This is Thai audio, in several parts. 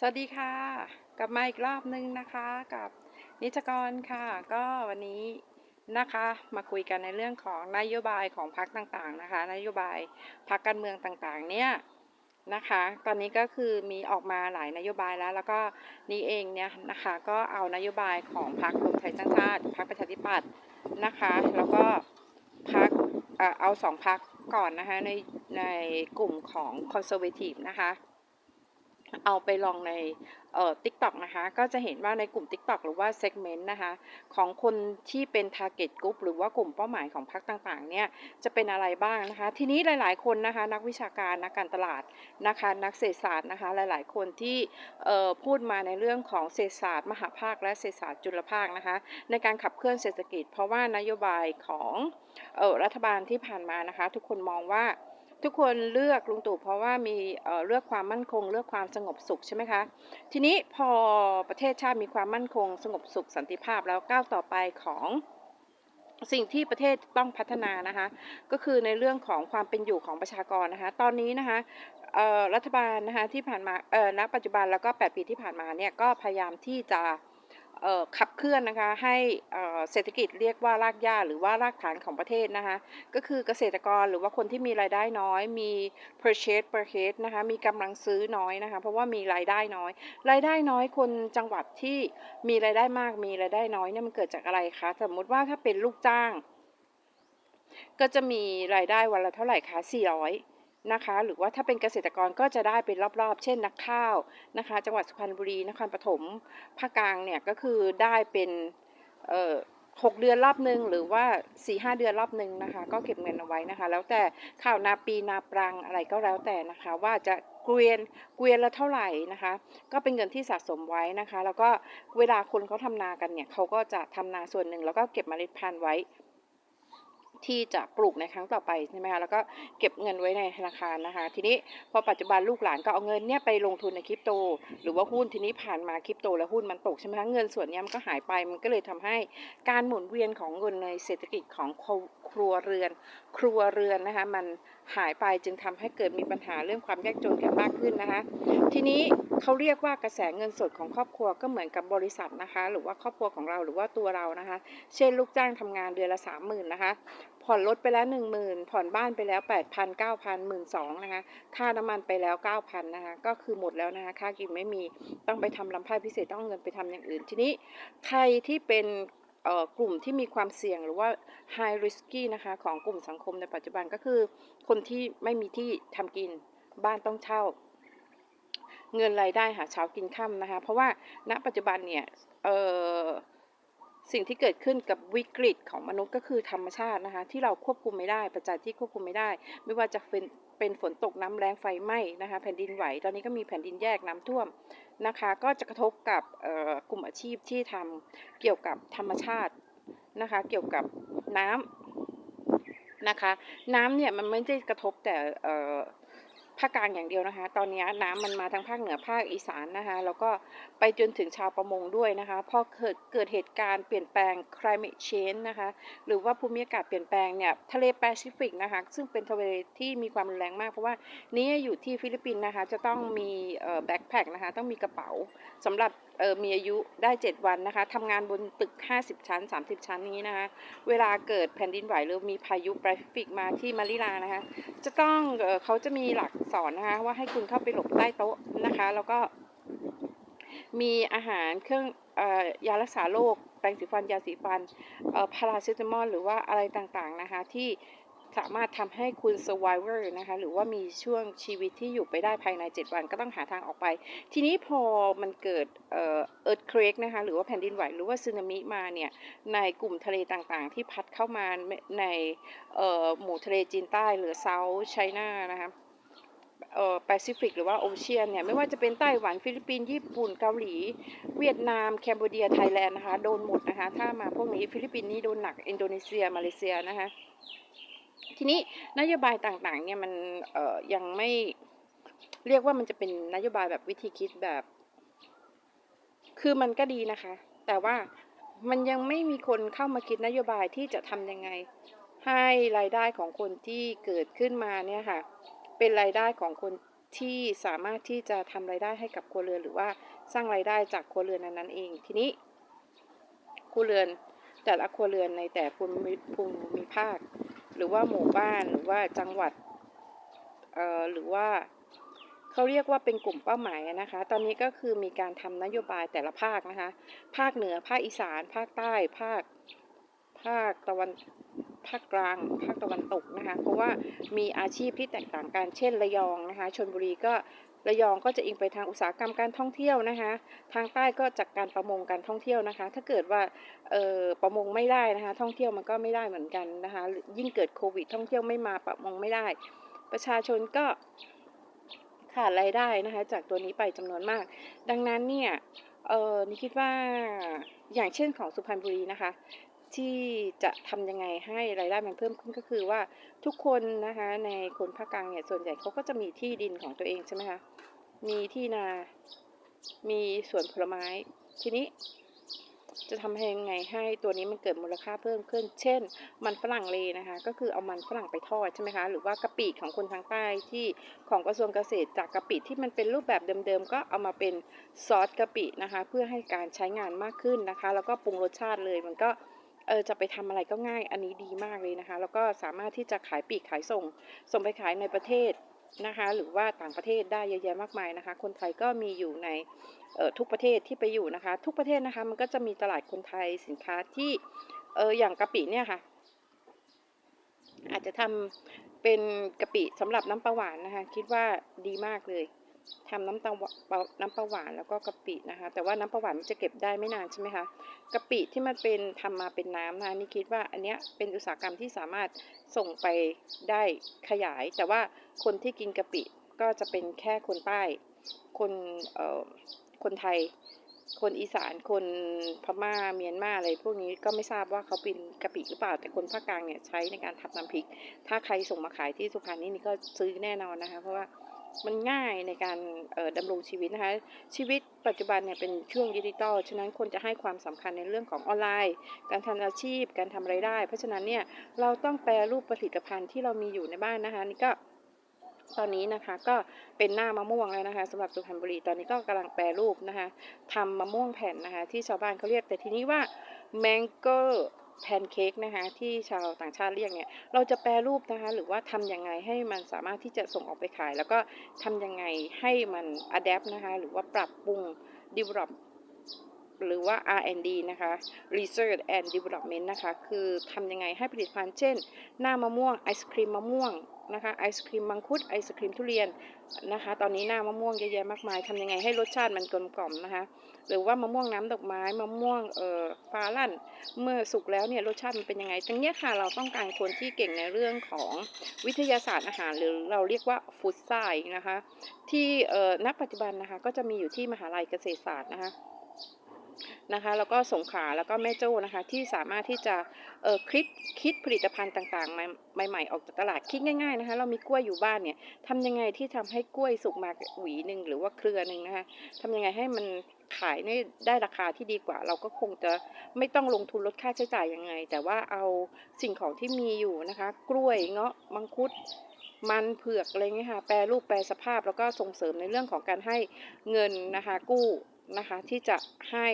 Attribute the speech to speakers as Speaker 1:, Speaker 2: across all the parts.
Speaker 1: สวัสดีค่ะ กลับมาอีกรอบนึงนะคะกับนิจกรค่ะ ก็วันนี้นะคะมาคุยกันในเรื่องของนโยบายของพรรคต่างๆนะคะ นโยบายพรรคการเมืองต่างๆ เนี่ยนะคะ ตอนนี้ก็คือมีออกมาหลายนโยบายแล้ว แล้วก็นี่เองเนี่ยนะคะก็เอานโยบายของพรรครวมไทยสร้างชาติพรรคประชาธิปัตย์นะคะ แล้วก็พรรคเอาสองพรรคก่อนนะคะในในกลุ่มของคอนเซอร์เวทีฟนะคะ เอาไปลองในเอ่อ TikTok นะคะ ก็จะเห็นว่าในกลุ่ม TikTok หรือว่า segment นะคะ ของคนที่เป็น target group หรือว่ากลุ่มเป้าหมายของพรรคต่างๆ เนี่ย จะเป็นอะไรบ้างนะคะ ทีนี้หลายๆ คนนะคะ นักวิชาการ นักการตลาดนะคะ นักเศรษฐศาสตร์นะคะ หลายๆ คนที่เอ่อ พูดมาในเรื่องของเศรษฐศาสตร์ มหาภาค และเศรษฐศาสตร์จุลภาคนะคะ ในการขับเคลื่อนเศรษฐกิจ เพราะว่านโยบายของเอ่อ รัฐบาลที่ผ่านมานะคะ ทุกคนมองว่า ทุกคนเลือกลุงตู่เพราะว่ามีเเลือกความมั่นคง เลือกความสงบสุขใช่ไหมคะ ทีนี้พอประเทศชาติมีความมั่นคง สงบสุขสันติภาพแล้วก้าวต่อไปของสิ่งที่ประเทศต้องพัฒนานะคะ ก็คือในเรื่องของความเป็นอยู่ของประชากรนะคะ ตอนนี้นะคะรัฐบาลนะคะที่ผ่านมาณปัจจุบันแล้วก็ 8 ปีที่ผ่านมาเนี่ยก็พยายามที่จะ ขับเคลื่อนนะคะให้เศรษฐกิจเรียกว่ารากหญ้าหรือว่ารากฐานของประเทศนะคะก็คือเกษตรกรหรือว่าคนที่มีรายได้น้อย มี purchase per case นะคะมีกำลังซื้อน้อยนะคะเพราะว่ามีรายได้น้อย รายได้น้อยคนจังหวัดที่มีรายได้มากมีรายได้น้อยเนี่ยมันเกิดจากอะไรคะสมมติว่าถ้าเป็นลูกจ้าง ก็จะมีรายได้วันละเท่าไหร่คะ400 นะคะ หรือว่าถ้าเป็นเกษตรกรก็จะได้เป็นรอบๆ เช่นนักข้าวนะคะ จังหวัดสุพรรณบุรีนครปฐมภาคกลางเนี่ยก็คือได้เป็นเอ่อหกเดือนรอบหนึ่งหรือว่าสี่ห้าเดือนรอบหนึ่งนะคะ ก็เก็บเงินเอาไว้นะคะ แล้วแต่ข่าวนาปีนาปรังอะไรก็แล้วแต่นะคะ ว่าจะเกวียนเกวียนละเท่าไหร่นะคะ ก็เป็นเงินที่สะสมไว้นะคะ แล้วก็เวลาคนเขาทำนากันเนี่ยเขาก็จะทำนาส่วนหนึ่งแล้วก็เก็บเมล็ดพันธุ์ไว้ ที่จะปลูกในครั้งต่อไปใช่ไหมคะแล้วก็เก็บเงินไว้ในธนาคารนะคะ ทีนี้พอปัจจุบันลูกหลานก็เอาเงินเนี่ยไปลงทุนในคริปโต หรือว่าหุ้นทีนี้ผ่านมาคริปโตแล้วหุ้นมันตกใช่ไหมคะเงินส่วนนี้มันก็หายไปมันก็เลยทำให้การหมุนเวียนของเงินในเศรษฐกิจของ ครัวเรือน ครัวเรือนนะคะ มันหายไปจึงทำให้เกิดมีปัญหาเรื่องความยากจนกันมากขึ้นนะคะ ทีนี้เขาเรียกว่ากระแสเงินสดของครอบครัวก็เหมือนกับบริษัทนะคะ หรือว่าครอบครัวของเราหรือว่าตัวเรานะคะ เช่นลูกจ้างทำงานเดือนละสามหมื่นนะคะผ่อนรถไปแล้วหนึ่งหมื่นผ่อนบ้านไปแล้วแปดพันเก้าพันหมื่นสองนะคะ ค่าน้ำมันไปแล้วเก้าพันนะคะ ก็คือหมดแล้วนะคะ ค่ากินไม่มี ต้องไปทำลำไพ่พิเศษต้องเงินไปทำอย่างอื่น ทีนี้ ใครที่เป็น กลุ่มที่มีความเสี่ยงหรือว่า high risky นะคะของกลุ่มสังคมในปัจจุบันก็คือ คนที่ไม่มีที่ทำกินบ้านต้องเช่า เงินรายได้หาเช้ากินค่ำนะคะ เพราะว่าณปัจจุบันเนี่ยเอ่อ สิ่งที่เกิดขึ้นกับวิกฤตของมนุษย์ก็คือธรรมชาตินะคะ ที่เราควบคุมไม่ได้ปัจจัยที่ควบคุมไม่ได้ ไม่ว่าจะเป็นเป็นฝนตกน้ำแรงไฟไหม้นะคะแผ่นดินไหว ตอนนี้ก็มีแผ่นดินแยกน้ำท่วมนะคะ ก็จะกระทบกับกลุ่มอาชีพที่ทำเกี่ยวกับธรรมชาตินะคะ เกี่ยวกับน้ำนะคะ น้ำเนี่ยมันไม่ได้กระทบแต่ ภาคกลางอย่างเดียวนะคะ ตอนนี้น้ำมันมาทั้งภาคเหนือภาคอีสานนะคะ แล้วก็ไปจนถึงชาวประมงด้วยนะคะพอเกิดเกิดเหตุการณ์เปลี่ยนแปลง climate change นะคะ หรือว่าภูมิอากาศเปลี่ยนแปลงเนี่ย ทะเลแปซิฟิกนะคะ ซึ่งเป็นทะเลที่มีความรุนแรงมาก เพราะว่านี้อยู่ที่ฟิลิปปินส์นะคะ จะต้องมีแบ็คแพคนะคะ ต้องมีกระเป๋าสำหรับมีอายุได้ 7 วันนะคะทำงานบนตึก 50 ชั้น 30 ชั้นนี้นะคะ เวลาเกิดแผ่นดินไหวหรือมีพายุแปซิฟิกมาที่มะลิลานะคะ จะต้องเออเขาจะมีหลักสอนนะคะว่าให้คุณเข้าไปหลบใต้โต๊ะนะคะ แล้วก็มีอาหารเครื่องออยารักษาโรคแปรงสีฟันยาสีฟันพาราเซตามอลหรือว่าอะไรต่างๆนะคะ ที่สามารถทำให้คุณ survivor นะคะ หรือว่ามีช่วงชีวิตที่อยู่ไปได้ภายใน 7 วันก็ต้องหาทางออกไป ทีนี้พอมันเกิดเอ่อ earthquake นะคะ หรือว่าแผ่นดินไหว หรือว่าสึนามิมาเนี่ย ในกลุ่มทะเลต่างๆ ที่พัดเข้ามาในเอ่อหมู่ทะเลจีนใต้หรือ South China นะคะ เอ่อแปซิฟิกหรือว่าโอเชียนเนี่ยไม่ว่าจะเป็นไต้หวันฟิลิปปินส์ญี่ปุ่นเกาหลี เวียดนามแคนเบเดียไทยแลนด์นะคะโดนหมดนะคะถ้ามาพวกนี้ฟิลิปปินส์นี่โดนหนักอินโดนีเซียมาเลเซียนะคะทีนี้นโยบายต่างๆเนี่ยมันเอ่อยังไม่เรียกว่ามันจะเป็นนโยบายแบบวิธีคิดแบบ คือมันก็ดีนะคะ แต่ว่ามันยังไม่มีคนเข้ามาคิดนโยบายที่จะทำยังไง ให้รายได้ของคนที่เกิดขึ้นมาเนี่ยค่ะ เป็นรายได้ของคนที่สามารถที่จะทำรายได้ให้กับครัวเรือนหรือว่าสร้างรายได้จากครัวเรือนนั้นๆเอง ทีนี้ครัวเรือนแต่ละครัวเรือนในแต่ภูมิภูมิภาค หรือว่าหมู่บ้านหรือว่าจังหวัดเอ่อหรือว่าเขาเรียกว่าเป็นกลุ่มเป้าหมายนะคะ ตอนนี้ก็คือมีการทำนโยบายแต่ละภาคนะคะ ภาคเหนือภาคอีสาน ภาคใต้ภาค ภาคตะวัน ภาคกลางภาคตะวันตกนะคะ เพราะว่ามีอาชีพที่แตกต่างกันเช่นระยองนะคะชนบุรีก็ระยองก็จะอิงไปทางอุตสาหกรรมการท่องเที่ยวนะคะ ทางใต้ก็จากการประมงการท่องเที่ยวนะคะ ถ้าเกิดว่าประมงไม่ได้นะคะ ท่องเที่ยวมันก็ไม่ได้เหมือนกันนะคะ ยิ่งเกิดโควิด ท่องเที่ยวไม่มาประมงไม่ได้ ประชาชนก็ขาดรายได้นะคะ จากตัวนี้ไปจำนวนมาก ดังนั้นเนี่ยนี่คิดว่าอย่างเช่นของสุพรรณบุรีนะคะ ที่จะทำยังไงให้รายได้มันเพิ่มขึ้นก็คือว่าทุกคนนะคะในคนภาคกลางเนี่ยส่วนใหญ่เขาก็จะมีที่ดินของตัวเองใช่ไหมคะมีที่นา มีสวนผลไม้ ทีนี้ จะทำยังไงให้ตัวนี้มันเกิดมูลค่าเพิ่มขึ้น เช่น มันฝรั่งเลนะคะ ก็คือเอามันฝรั่งไปทอดใช่ไหมคะ หรือว่ากะปิของคนทางใต้ที่ของกระทรวงเกษตรจากกะปิที่มันเป็นรูปแบบเดิมๆ ก็เอามาเป็นซอสกะปินะคะ เพื่อให้การใช้งานมากขึ้นนะคะ แล้วก็ปรุงรสชาติเลย มันก็ เออจะไปทำอะไรก็ง่ายอันนี้ดีมากเลยนะคะ แล้วก็สามารถที่จะขายปีกขายส่ง ส่งไปขายในประเทศนะคะ หรือว่าต่างประเทศได้เยอะแยะมากมายนะคะ คนไทยก็มีอยู่ในออทุกประเทศที่ไปอยู่นะคะ ทุกประเทศนะคะ มันก็จะมีตลาดคนไทยสินค้าที่เอออย่างกะปิเนี่ยค่ะ อาจจะทำเป็นกะปิสำหรับน้ำปลาหวานนะคะ คิดว่าดีมากเลย ทำน้ำตาลน้ำปลาหวานแล้วก็กะปินะคะ แต่ว่าน้ำปลาหวานมันจะเก็บได้ไม่นานใช่ไหมคะกะปิที่มันเป็นทำมาเป็นน้ำนะคะนี่คิดว่าอันเนี้ยเป็นอุตสาหกรรมที่สามารถส่งไปได้ขยาย แต่ว่าคนที่กินกะปิก็จะเป็นแค่คนใต้ คนเอ่อคนไทย คนอีสานคนพม่าเมียนมาอะไรพวกนี้ก็ไม่ทราบว่าเขาเป็นกะปิหรือเปล่าแต่คนภาคกลางเนี่ยใช้ในการทำน้ำพริก ถ้าใครส่งมาขายที่สุพรรณนี่นี่ก็ซื้อแน่นอนนะคะ เพราะว่า มันง่ายในการดำรงชีวิตนะคะ ชีวิตปัจจุบันเนี่ยเป็นช่วงดิจิตอลฉะนั้นคนจะให้ความสำคัญในเรื่องของออนไลน์ การทำอาชีพ การทำไรายได้ เพราะฉะนั้นเนี่ยเราต้องแปรรูปผลิตภัณฑ์ที่เรามีอยู่ในบ้านนะคะนี่ก็ตอนนี้นะคะก็เป็นหน้ามะม่วงแล้วนะคะสำหรับสุพรรณบุรีตอนนี้ก็กำลังแปรรูปนะคะทำมะม่วงแผ่นนะคะ ที่ชาวบ้านเขาเรียกแต่ทีนี้ว่า mango แพนเค้กนะคะที่ชาวต่างชาติเรียกเนี่ยเราจะแปรรูปนะคะหรือว่าทำยังไงให้มันสามารถที่จะส่งออกไปขาย แล้วก็ทำยังไงให้มันอัดแอปนะคะหรือว่าปรับปรุง develop หรือว่า R&D นะคะ Research and Development นะคะ คือทำยังไงให้ผลิตภัณฑ์เช่น หน้ามะม่วง ไอศครีมมะม่วง นะคะไอศครีมมังคุดไอศครีมทุเรียนนะคะ ตอนนี้หน้ามะม่วงเยอะแยะมากมายทำยังไงให้รสชาติมันกลมกล่อมนะคะ หรือว่ามะม่วงน้ำดอกไม้มะม่วงเอ่อฟ้าลั่น เมื่อสุกแล้วเนี่ยรสชาติมันเป็นยังไงตรงนี้ค่ะเราต้องการคนที่เก่งในเรื่องของวิทยาศาสตร์อาหาร หรือเราเรียกว่าฟู้ดไซน์นะคะ ที่เอ่อณปัจจุบันนะคะก็จะมีอยู่ที่มหาลัยเกษตรศาสตร์นะคะ นะคะแล้วก็สงขาแล้วก็แม่โจ้นะคะที่สามารถที่จะเออคิดคิดผลิตภัณฑ์ต่างๆ ใหม่ๆออกจากตลาดคิดง่ายๆนะคะเรามีกล้วยอยู่บ้านเนี่ยทำยังไงที่ทำให้กล้วยสุกมาหวีหนึ่งหรือว่าเครือหนึ่งนะคะทำยังไงให้มันขายได้ได้ราคาที่ดีกว่า เราก็คงจะไม่ต้องลงทุนลดค่าใช้จ่ายยังไง แต่ว่าเอาสิ่งของที่มีอยู่นะคะ กล้วยเงาะมังคุดมันเผือกอะไรเงี้ยค่ะแปรรูปแปรสภาพแล้วก็ส่งเสริมในเรื่องของการให้เงินนะคะกู้ นะคะ ที่จะให้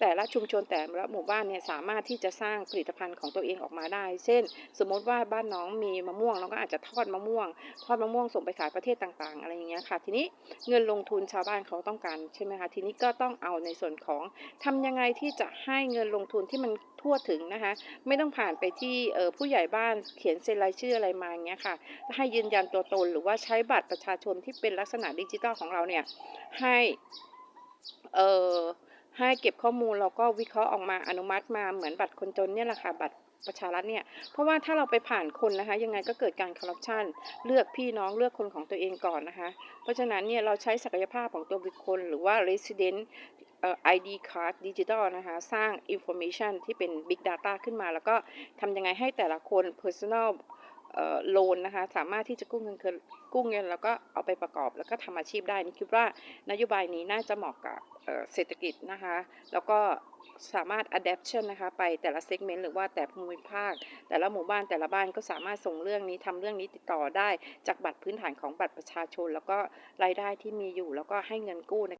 Speaker 1: แต่ละชุมชนแต่ละหมู่บ้านเนี่ยสามารถที่จะสร้างผลิตภัณฑ์ของตัวเองออกมาได้ เช่น สมมติว่าบ้านน้องมีมะม่วงเราก็อาจจะทอดมะม่วง ทอดมะม่วงส่งไปขายประเทศต่างๆ อะไรอย่างเงี้ยค่ะ ทีนี้เงินลงทุนชาวบ้านเขาต้องการใช่ไหมคะทีนี้ก็ต้องเอาในส่วนของทำยังไงที่จะให้เงินลงทุนที่มันทั่วถึงนะคะ ไม่ต้องผ่านไปที่ออผู้ใหญ่บ้านเขียนเซ็นรายชื่ออะไรมาเงี้ยค่ะให้ยืนยันตัวตนหรือว่าใช้บัตรประชาชนที่เป็นลักษณะดิจิตอลของเราเนี่ยให้ เออให้เก็บข้อมูลแล้วก็วิเคราะห์ออกมาอนุมัติมาเหมือนบัตรคนจนเนี่ยแหละค่ะบัตรประชารัฐเนี่ย เพราะว่าถ้าเราไปผ่านคนนะคะ ยังไงก็เกิดการคอร์รัปชันเลือกพี่น้องเลือกคนของตัวเองก่อนนะคะ เพราะฉะนั้นเนี่ยเราใช้ศักยภาพของตัวบุคคล หรือว่า resident เอ่อ ID card ดิจิตอลนะคะ สร้าง information ที่เป็น big data ขึ้นมา แล้วก็ทำยังไงให้แต่ละคน personal โลนนะคะสามารถที่จะกู้เงินคืนกู้เงิน แล้วก็เอาไปประกอบแล้วก็ทำอาชีพได้นี่คิดว่านโยบายนี้น่าจะเหมาะกับเเศรษฐกิจนะคะแล้วก็สามารถ adaptation นะคะไปแต่ละ segment หรือว่าแต่ภูมิภาค แต่ละหมู่บ้านแต่ละบ้านก็สามารถส่งเรื่องนี้ทำเรื่องนี้ติดต่อได้จากบัตรพื้นฐานของบัตรประชาชน แล้วก็รายได้ที่มีอยู่แล้วก็ให้เงินกู้